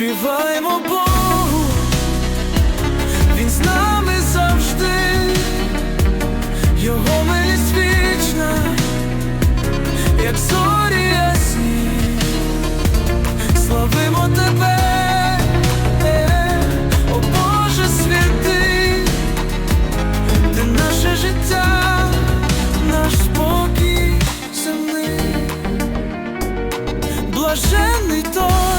Співаємо Богу, Він з нами завжди, Його милість вічна, як зорі ясні, славимо тебе, о Боже святи, де наше життя, наш спокій земний, блажений той.